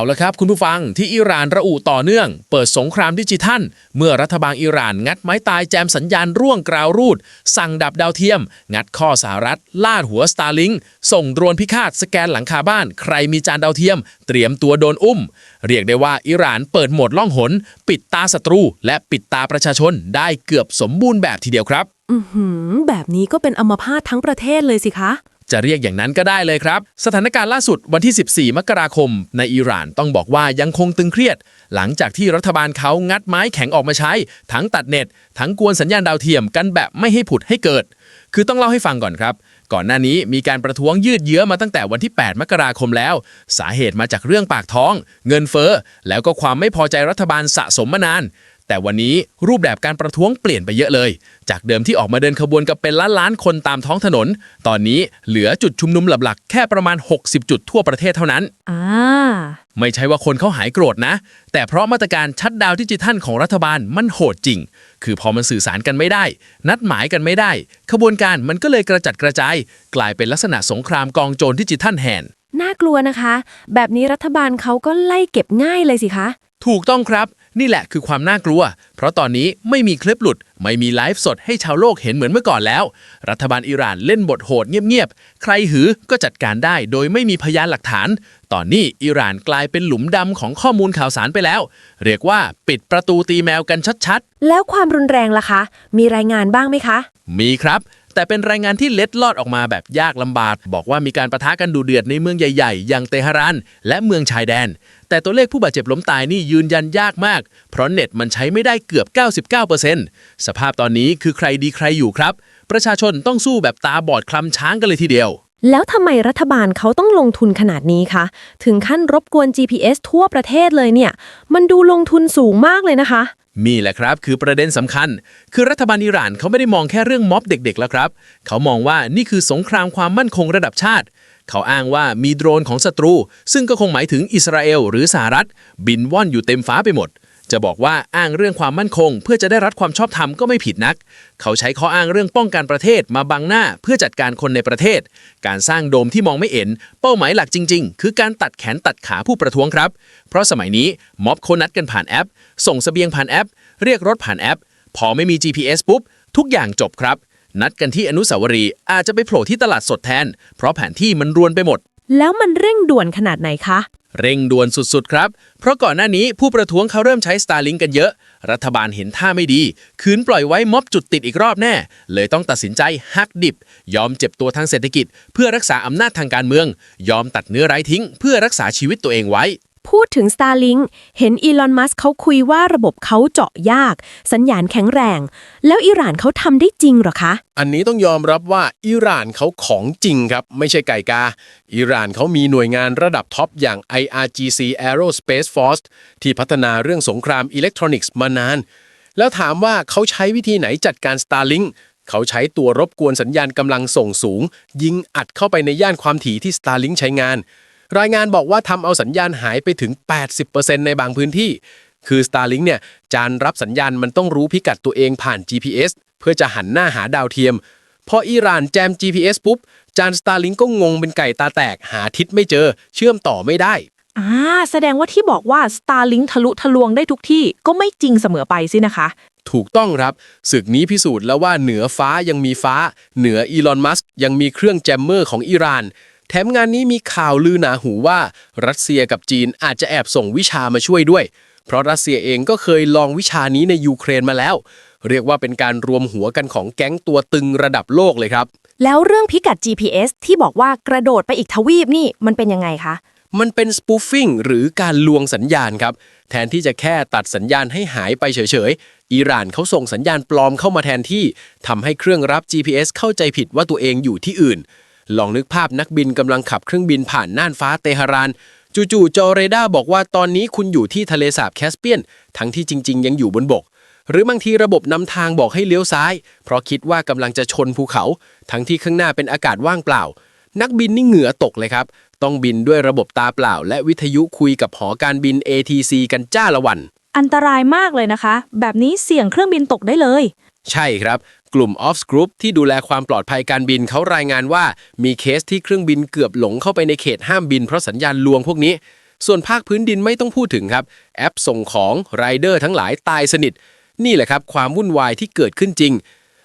เอาละครับคุณผู้ฟังที่อิหร่านระอุต่อเนื่อง เปิดสงครามดิจิทัล เมื่อรัฐบาลอิหร่านงัดไม้ตายแจมสัญญาณร่วงกราวรูด สั่งดับดาวเทียม งัดข้อสหรัฐ ลาดหัวสตาร์ลิงส่งโดรนพิฆาตสแกนหลังคาบ้าน ใครมีจานดาวเทียม เตรียมตัวโดนอุ้ม เรียกได้ว่าอิหร่านเปิดโหมดล่องหน ปิดตาศัตรู และปิดตาประชาชนได้เกือบสมบูรณ์แบบทีเดียวครับอือหือแบบนี้ก็เป็นอัมพาตทั้งประเทศเลยสิคะ จะเรียกอย่างนั้นก็ได้เลยครับ สถานการณ์ล่าสุดวันที่ 14 มกราคม ในอิหร่านต้องบอกว่ายังคงตึงเครียด หลังจากที่รัฐบาลเขางัดไม้แข็งออกมาใช้ ทั้งตัดเน็ต ทั้งกวนสัญญาณดาวเทียมกันแบบไม่ให้ผุดให้เกิด คือต้องเล่าให้ฟังก่อนครับก่อนหน้านี้มีการประท้วงยืดเยื้อมาตั้งแต่วันที่ 8 มกราคมแล้ว สาเหตุมาจากเรื่องปากท้อง เงินเฟ้อ แล้วก็ความไม่พอใจรัฐบาลสะสมมานาน แต่วันนี้รูปแบบการประท้วงเปลี่ยนไปเยอะเลย จากเดิมที่ออกมาเดินขบวนกับเป็นล้านล้านๆคนตามท้องถนน ตอนนี้เหลือจุดชุมนุมหลักๆ แค่ประมาณ 60 จุดทั่วประเทศเท่านั้นอ่าไม่ใช่ว่าคนเขาหายโกรธนะ แต่เพราะมาตรการชัดดาวน์ดิจิทัลของรัฐบาลมันโหดจริง คือพอมันสื่อสารกันไม่ได้ นัดหมายกันไม่ได้ ขบวนการมันก็เลยกระจัดกระจาย กลายเป็นลักษณะสงครามกองโจรดิจิทัลแหนน่ากลัวนะคะ แบบนี้รัฐบาลเขาก็ไล่เก็บง่ายเลยสิคะ ถูกต้องครับ นี่แหละคือความน่ากลัว เพราะตอนนี้ไม่มีคลิปหลุด ไม่มีไลฟ์สดให้ชาวโลกเห็นเหมือนเมื่อก่อนแล้ว รัฐบาลอิหร่านเล่นบทโหดเงียบๆ ใครหือก็จัดการได้โดยไม่มีพยานหลักฐาน ตอนนี้อิหร่านกลายเป็นหลุมดำของข้อมูลข่าวสารไปแล้ว เรียกว่าปิดประตูตีแมวกันชัดๆ แล้วความรุนแรงล่ะคะ มีรายงานบ้างไหมคะ มีครับ แต่เป็นรายงานที่เล็ดลอดออกมาแบบยากลำบาก บอกว่ามีการประทะกันดูเดือดในเมืองใหญ่ๆ อย่างเตหะรานและเมืองชายแดน แต่ตัวเลขผู้บาดเจ็บล้มตายนี่ยืนยันยากมาก เพราะเน็ตมันใช้ไม่ได้เกือบ 99%สภาพตอนนี้คือใครดีใครอยู่ครับ ประชาชนต้องสู้แบบตาบอดคลำช้างกันเลยทีเดียวแล้วทำไมรัฐบาลเขาต้องลงทุนขนาดนี้คะ ถึงขั้นรบกวน GPS ทั่วประเทศเลยเนี่ย มันดูลงทุนสูงมากเลยนะคะ มีแหละครับ คือประเด็นสำคัญ คือรัฐบาลอิหร่านเขาไม่ได้มองแค่เรื่องม็อบเด็กๆแล้วครับ เขามองว่านี่คือสงครามความมั่นคงระดับชาติ เขาอ้างว่ามีโดรนของศัตรู ซึ่งก็คงหมายถึงอิสราเอลหรือสหรัฐ บินว่อนอยู่เต็มฟ้าไปหมด จะบอกว่าอ้างเรื่องความมั่นคง เพื่อจะได้รับความชอบธรรมก็ไม่ผิดนัก เขาใช้ข้ออ้างเรื่องป้องกันประเทศมาบังหน้าเพื่อจัดการคนในประเทศ การสร้างโดมที่มองไม่เห็น เป้าหมายหลักจริง ๆ คือการตัดแขนตัดขาผู้ประท้วงครับ เพราะสมัยนี้ม็อบเขานัดกันผ่านแอป ส่งสเสบียงผ่านแอป เรียกรถผ่านแอป พอไม่มี GPS ปุ๊บ ทุกอย่างจบครับ นัดกันที่อนุสาวรีย์อาจจะไปโผล่ที่ตลาดสดแทน เพราะแผนที่มันรวนไปหมด แล้วมันเร่งด่วนขนาดไหนคะ เร่งด่วนสุดๆ ครับ เพราะก่อนหน้านี้ผู้ประท้วงเขาเริ่มใช้ Starlink กันเยอะ รัฐบาลเห็นท่าไม่ดี คืนปล่อยไว้ม็อบจุดติดอีกรอบแน่ เลยต้องตัดสินใจฮักดิบ ยอมเจ็บตัวทางเศรษฐกิจ เพื่อรักษาอำนาจทางการเมือง ยอมตัดเนื้อไร้ทิ้ง เพื่อรักษาชีวิตตัวเองไว้ พูดถึง Starlink เห็นอีลอนมัสเขาคุยว่าระบบเขาเจาะยาก สัญญาณแข็งแรง แล้วอิหร่านเขาทำได้จริงหรอคะ อันนี้ต้องยอมรับว่าอิหร่านเขาของจริงครับ ไม่ใช่ไก่กา อิหร่านเขามีหน่วยงานระดับท็อปอย่าง IRGC Aerospace Force ที่พัฒนาเรื่องสงครามอิเล็กทรอนิกส์มานาน แล้วถามว่าเขาใช้วิธีไหนจัดการ Starlink เขาใช้ตัวรบกวนสัญญาณกำลังส่งสูง ยิงอัดเข้าไปในย่านความถี่ที่ Starlink ใช้งาน รายงานบอกว่าทำเอาสัญญาณหายไปถึง 80%ในบางพื้นที่ คือ Starlink เนี่ยจานรับสัญญาณมันต้องรู้พิกัดตัวเองผ่าน GPS เพื่อจะหันหน้าหาดาวเทียม พออิหร่านแจม GPS ปุ๊บ จาน Starlink ก็งงเป็นไก่ตาแตกหาทิศไม่เจอ เชื่อมต่อไม่ได้อ่าแสดงว่าที่บอกว่า Starlink ทะลุทะลวงได้ทุกที่ก็ไม่จริงเสมอไปสินะคะ ถูกต้องครับศึกนี้พิสูจน์แล้วว่าเหนือฟ้ายังมีฟ้า เหนืออีลอนมัสก์ยังมีเครื่องแจมเมอร์ของอิหร่าน แถมงานนี้มีข่าวลือหนาหูว่า รัสเซียกับจีนอาจจะแอบส่งวิชามาช่วยด้วย เพราะรัสเซียเองก็เคยลองวิชานี้ในยูเครนมาแล้ว เรียกว่าเป็นการรวมหัวกันของแก๊งตัวตึงระดับโลกเลยครับ แล้วเรื่องพิกัด GPS ที่บอกว่ากระโดดไปอีกทวีปนี่มันเป็นยังไงคะมันเป็น spoofing หรือการลวงสัญญาณครับ แทนที่จะแค่ตัดสัญญาณให้หายไปเฉยๆ อิหร่านเขาส่งสัญญาณปลอมเข้ามาแทนที่ทำให้เครื่องรับ GPS เข้าใจผิดว่าตัวเองอยู่ที่อื่น ลองนึกภาพนักบินกำลังขับเครื่องบินผ่านน่านฟ้าเตหะรานจู่ๆจอเรดาร์บอกว่าตอนนี้คุณอยู่ที่ทะเลสาบแคสเปียน ทั้งที่จริง ๆ ยังอยู่บนบก หรือบางทีระบบนำทางบอกให้เลี้ยวซ้าย เพราะคิดว่ากำลังจะชนภูเขา ทั้งที่ข้างหน้าเป็นอากาศว่างเปล่า นักบินนี่เหงื่อตกเลยครับ ต้องบินด้วยระบบตาเปล่า และวิทยุคุยกับหอการบิน ATC กันจ้าละวัน อันตรายมากเลยนะคะ แบบนี้เสี่ยงเครื่องบินตกได้เลย ใช่ครับ กลุ่ม Ops Group ที่ดูแลความปลอดภัยการบินเขารายงานว่า มีเคสที่เครื่องบินเกือบหลงเข้าไปในเขตห้ามบินเพราะสัญญาณลวงพวกนี้ ส่วนภาคพื้นดินไม่ต้องพูดถึงครับ แอปส่งของไรเดอร์ทั้งหลายตายสนิท นี่แหละครับความวุ่นวายที่เกิดขึ้นจริง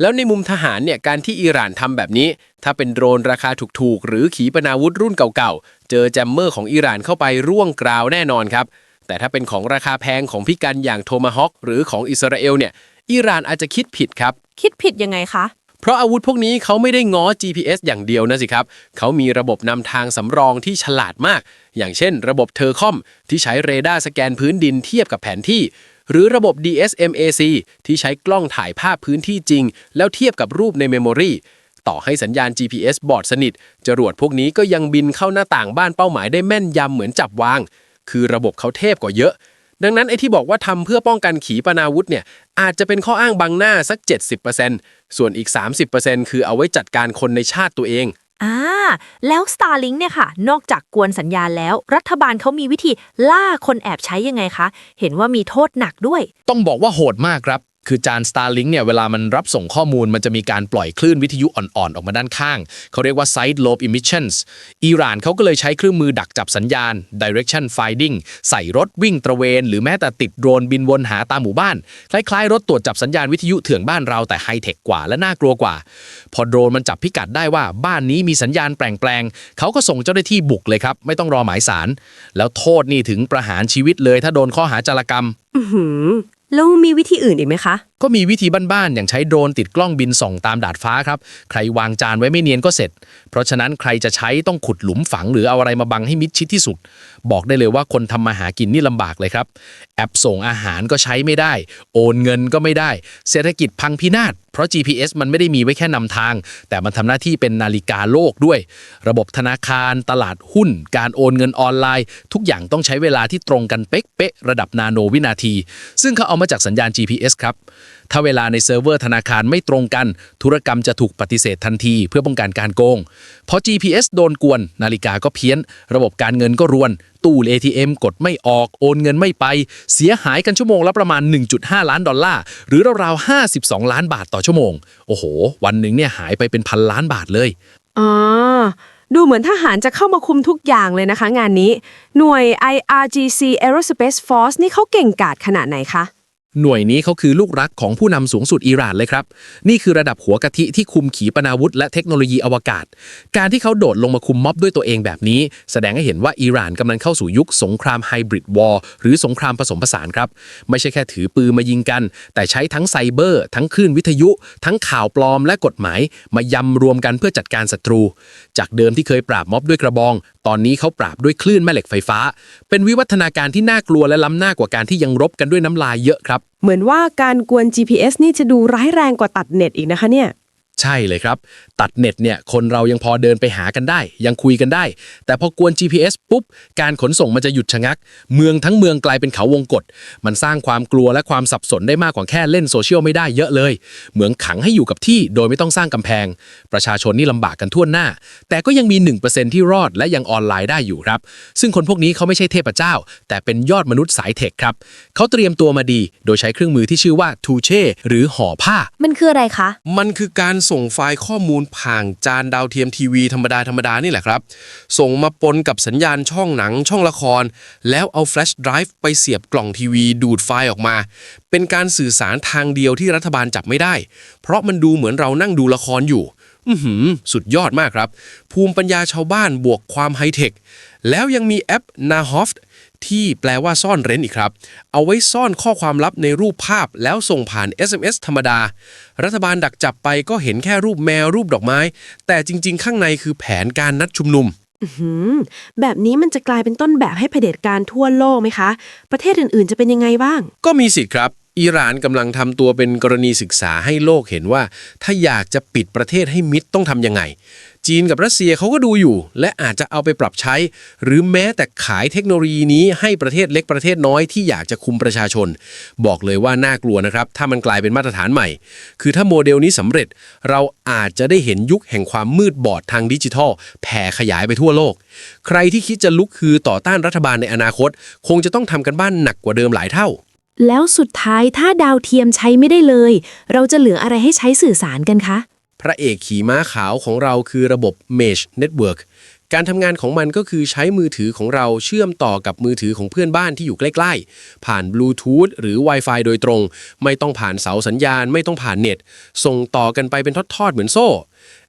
แล้วในมุมทหารเนี่ยการที่อิหร่านทำแบบนี้ ถ้าเป็นโดรนราคาถูกๆหรือขีปนาวุธรุ่นเก่าๆเจอแจมเมอร์ของอิหร่านเข้าไปร่วงกราวแน่นอนครับแต่ถ้าเป็นของราคาแพงของพิกันอย่างโทมาฮอคหรือของอิสราเอลเนี่ย อิหร่านอาจจะคิดผิดครับ คิดผิดยังไงคะ เพราะอาวุธพวกนี้เขาไม่ได้ง้อ GPS อย่างเดียวนะสิครับ เขามีระบบนำทางสำรองที่ฉลาดมาก อย่างเช่น ระบบเทอร์คอม ที่ใช้เรดาร์สแกนพื้นดินเทียบกับแผนที่ หรือระบบ DSMAC ที่ใช้กล้องถ่ายภาพพื้นที่จริง แล้วเทียบกับรูปในเมมโมรีต่อให้สัญญาณ GPS บอดสนิท จรวดพวกนี้ก็ยังบินเข้าหน้าต่างบ้านเป้าหมายได้แม่นยำเหมือนจับวาง คือระบบเขาเทพกว่าเยอะ ดังนั้นไอ้ที่บอกว่าทำเพื่อป้องกันขีปนาวุธเนี่ยอาจจะเป็นข้ออ้างบังหน้าสัก 70%ส่วนอีก 30%คือเอาไว้จัดการคนในชาติตัวเองอ่าแล้ว Starlink เนี่ยค่ะ นอกจากกวนสัญญาณแล้ว รัฐบาลเขามีวิธีล่าคนแอบใช้ยังไงคะ เห็นว่ามีโทษหนักด้วย ต้องบอกว่าโหดมากครับ คือจาน Starlink เนี่ยเวลามันรับส่งข้อมูลมันจะมีการปล่อยคลื่นวิทยุอ่อนๆ ออกมาด้านข้าง เขาเรียกว่า side lobe emissions อิหร่านเขาก็เลยใช้เครื่องมือดักจับสัญญาณ direction finding ใส่รถวิ่งตระเวน หรือแม้แต่ติดโดรนบินวนหาตามหมู่บ้าน คล้ายๆ รถตรวจจับสัญญาณวิทยุเถื่อนบ้านเราแต่ไฮเทคกว่าและน่ากลัวกว่า พอโดรนมันจับพิกัดได้ว่าบ้านนี้มีสัญญาณแปลงๆเขาก็ส่งเจ้าหน้าที่บุกเลยครับไม่ต้องรอหมายสาร แล้วโทษนี่ถึงประหารชีวิตเลย ถ้าโดนข้อหาจารกรรม แล้วมีวิธีอื่นอีกไหมคะก็มีวิธีบ้านๆ อย่างใช้โดรนติดกล้องบินส่องตามดาดฟ้าครับ ใครวางจานไว้ไม่เนียนก็เสร็จ เพราะฉะนั้นใครจะใช้ต้องขุดหลุมฝังหรือเอาอะไรมาบังให้มิดชิดที่สุด บอกได้เลยว่าคนทำมาหากินนี่ลำบากเลยครับ แอปส่งอาหารก็ใช้ไม่ได้ โอนเงินก็ไม่ได้ เศรษฐกิจพังพินาศ เพราะ GPS มันไม่ได้มีไว้แค่นำทาง แต่มันทำหน้าที่เป็นนาฬิกาโลกด้วย ระบบธนาคาร ตลาดหุ้น การโอนเงินออนไลน์ ทุกอย่างต้องใช้เวลาที่ตรงกันเป๊ะๆระดับนาโนวินาที ซึ่งเขาเอามาจากสัญญาณ GPS ครับถ้าเวลาในเซิร์ฟเวอร์ธนาคารไม่ตรงกัน ธุรกรรมจะถูกปฏิเสธทันทีเพื่อป้องกันการโกง พอ GPS โดนกวน นาฬิกาก็เพี้ยน ระบบการเงินก็รวน ตู้ ATM กดไม่ออก โอนเงินไม่ไป เสียหายกันชั่วโมงละประมาณ 1.5 ล้านดอลลาร์ หรือราวๆ 52 ล้านบาทต่อชั่วโมง โอ้โห วันหนึ่งเนี่ยหายไปเป็นพันล้านบาทเลย อ๋อดูเหมือนทหารจะเข้ามาคุมทุกอย่างเลยนะคะ งานนี้ หน่วย IRGC Aerospace Force นี่เขาเก่งกาจขนาดไหนคะ หน่วยนี้เขาคือลูกรักของผู้นำสูงสุดอิหร่านเลยครับ นี่คือระดับหัวกะทิที่คุมขีปนาวุธและเทคโนโลยีอวกาศ การที่เขาโดดลงมาคุมม็อบด้วยตัวเองแบบนี้ แสดงให้เห็นว่าอิหร่านกำลังเข้าสู่ยุคสงครามไฮบริดวอร์หรือสงครามผสมผสานครับ ไม่ใช่แค่ถือปืนมายิงกัน แต่ใช้ทั้งไซเบอร์ ทั้งคลื่นวิทยุ ทั้งข่าวปลอมและกฎหมาย มายำรวมกันเพื่อจัดการศัตรู จากเดิมที่เคยปราบม็อบด้วยกระบอง ตอนนี้เขาปราบด้วยคลื่นแม่เหล็กไฟฟ้า เป็นวิวัฒนาการที่น่ากลัวและล้ำหน้ากว่าการที่ยังรบกันด้วยน้ำลายเยอะครับ เหมือนว่าการกวน GPS นี่จะดูร้ายแรงกว่าตัดเน็ตอีกนะคะเนี่ย ใช่เลยครับ ตัดเน็ตเนี่ยคนเรายังพอเดินไปหากันได้ ยังคุยกันได้ แต่พอกวน GPS ปุ๊บ การขนส่งมันจะหยุดชะงัก เมืองทั้งเมืองกลายเป็นเขาวงกฏมันสร้างความกลัวและความสับสนได้มากกว่าแค่เล่นโซเชียลไม่ได้เยอะเลย เหมืองขังให้อยู่กับที่โดยไม่ต้องสร้างกำแพง ประชาชนนี่ลำบากกันทั่วหน้า แต่ก็ยังมี 1%ที่รอดและยังออนไลน์ได้อยู่ครับ ซึ่งคนพวกนี้เขาไม่ใช่เทพเจ้า แต่เป็นยอดมนุษย์สายเทคครับเขาเตรียมตัวมาดี โดยใช้เครื่องมือที่ชื่อว่าทูเช่หรือห่อผ้า มันคืออะไรคะ มันคือการส่งไฟล์ข้อมูลผ่านจานดาวเทียมทีวีธรรมดาธรรมดานี่แหละครับ ส่งมาปนกับสัญญาณช่องหนังช่องละคร แล้วเอาแฟลชไดรฟ์ไปเสียบกล่องทีวีดูดไฟล์ออกมา เป็นการสื่อสารทางเดียวที่รัฐบาลจับไม่ได้ เพราะมันดูเหมือนเรานั่งดูละครอยู่อืสุดยอดมากครับ ภูมิปัญญาชาวบ้านบวกความไฮเทค แล้วยังมีแอป n a h o f ที่แปลว่าซ่อนเร้นอีกครับ เอาไว้ซ่อนข้อความลับในรูปภาพแล้วส่งผ่าน SMS ธรรมดา รัฐบาลดักจับไปก็เห็นแค่รูปแมวรูปดอกไม้ แต่จริง ๆ ข้างในคือแผนการนัดชุมนุมหืมแบบนี้มันจะกลายเป็นต้นแบบให้เผด็จการทั่วโลกไหมคะ ประเทศอื่นๆ จะเป็นยังไงบ้าง ก็มีสิทธิ์ครับ อิหร่านกำลังทำตัวเป็นกรณีศึกษาให้โลกเห็นว่า ถ้าอยากจะปิดประเทศให้มิดต้องทำยังไง จีนกับรัสเซียเขาก็ดูอยู่ และอาจจะเอาไปปรับใช้ หรือแม้แต่ขายเทคโนโลยีนี้ให้ประเทศเล็กประเทศน้อยที่อยากจะคุมประชาชน บอกเลยว่าน่ากลัวนะครับ ถ้ามันกลายเป็นมาตรฐานใหม่ คือถ้าโมเดลนี้สำเร็จ เราอาจจะได้เห็นยุคแห่งความมืดบอดทางดิจิทัล แผ่ขยายไปทั่วโลก ใครที่คิดจะลุกคือต่อต้านรัฐบาลในอนาคต คงจะต้องทำกันบ้านหนักกว่าเดิมหลายเท่าแล้วสุดท้ายถ้าดาวเทียมใช้ไม่ได้เลย เราจะเหลืออะไรให้ใช้สื่อสารกันคะ พระเอกขี่ม้าขาวของเราคือระบบ Mesh Network การทำงานของมันก็คือใช้มือถือของเราเชื่อมต่อกับมือถือของเพื่อนบ้านที่อยู่ใกล้ ๆ ผ่านบลูทูธหรือ Wi-Fi โดยตรง ไม่ต้องผ่านเสาสัญญาณ ไม่ต้องผ่านเน็ต ส่งต่อกันไปเป็นทอดๆ เหมือนโซ่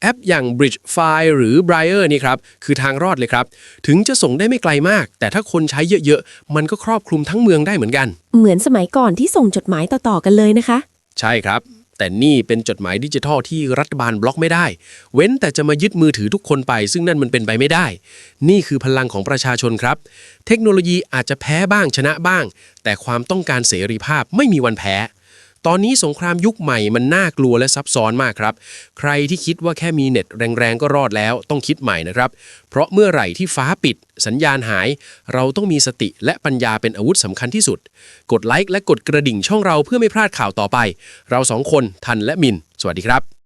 แอปอย่าง Bridge File หรือ Briar นี่ครับ คือทางรอดเลยครับ ถึงจะส่งได้ไม่ไกลมาก แต่ถ้าคนใช้เยอะๆ มันก็ครอบคลุมทั้งเมืองได้เหมือนกัน เหมือนสมัยก่อนที่ส่งจดหมายต่อๆกันเลยนะคะ ใช่ครับ แต่นี่เป็นจดหมายดิจิทัลที่รัฐบาลบล็อกไม่ได้ เว้นแต่จะมายึดมือถือทุกคนไป ซึ่งนั่นมันเป็นไปไม่ได้ นี่คือพลังของประชาชนครับ เทคโนโลยีอาจจะแพ้บ้างชนะบ้าง แต่ความต้องการเสรีภาพไม่มีวันแพ้ ตอนนี้สงครามยุคใหม่มันน่ากลัวและซับซ้อนมากครับ ใครที่คิดว่าแค่มีเน็ตแรงๆก็รอดแล้วต้องคิดใหม่นะครับ เพราะเมื่อไหร่ที่ฟ้าปิด สัญญาณหาย เราต้องมีสติและปัญญาเป็นอาวุธสำคัญที่สุด กดไลค์และกดกระดิ่งช่องเราเพื่อไม่พลาดข่าวต่อไป เราสองคนทันและมิน สวัสดีครับ